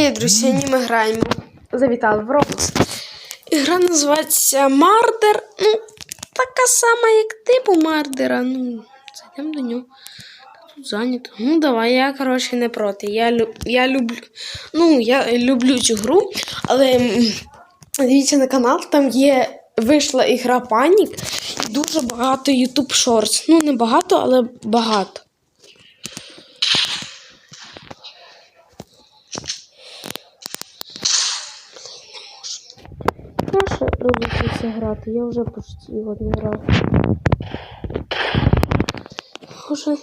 Привіт, друзі! Сьогодні ми граємо. Завітали в Roblox. Ігра називається Мардер. Ну, така сама, як типу Мардера. Ну, зайдемо до нього. Тут зайнято. Ну, давай, я, коротше, не проти. Я, лю- я люблю. Ну, я люблю цю гру, але дивіться на канал, там є. Вийшла ігра Панік дуже багато YouTube Shorts. Ну, не багато, але багато. Робиться грати, я вже почти його не грав. Уже.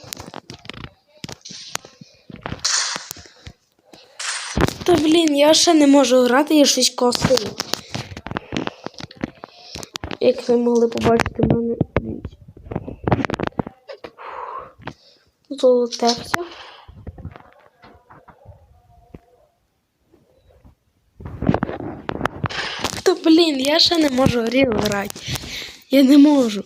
Та блін, я ще не можу грати, я щось косив. Як ви могли побачити в мене. Золоте все. Блін, я ще не можу ріл грати. Я не можу.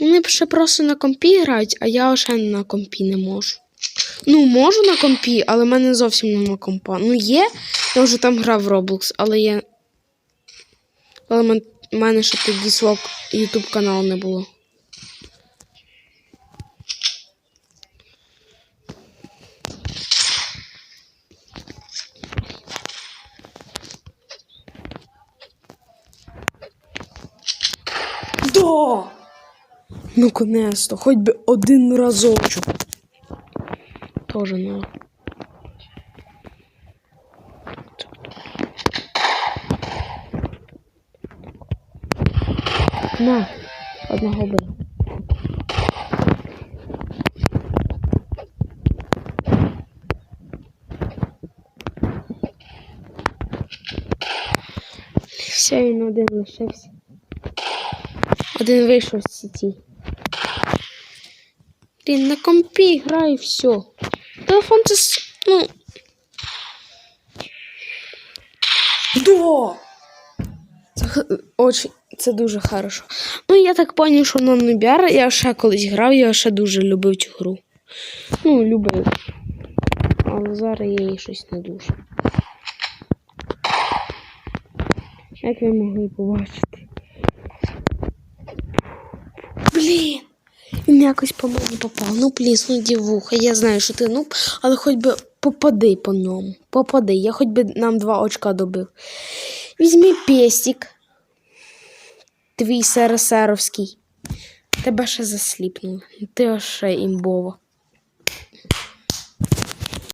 Вони ще просто на компі грають, а я ще на компі не можу. Ну, можу на компі, але в мене зовсім нема компа. Ну, є, я вже там грав в Roblox, але я. Але в мене ще тоді свого YouTube каналу не було. Да! Ну, конець-то, хоч би один разочок. Тоже не. На, одного бери. Все, він один лишився. Один вийшов з сіті. Блін, на компі граю все. Телефон це. с- Ну. Да! Це очень. Це дуже хорошо. Ну, я так поняв, що на Нубяр я ще колись грав, я ще дуже любив цю гру. Ну, любив. Але зараз я її щось не дуже. Як ви могли побачити? Блін! Він якось по мені попав. Ну, пліс, ну дівуха. Я знаю, що ти нуб, але хоч би попади по ньому. Попади. Я хоч би нам два очка добив. Візьми пестик. Твій сересеровський. Тебе ще засліпнули. Ти ще імбова.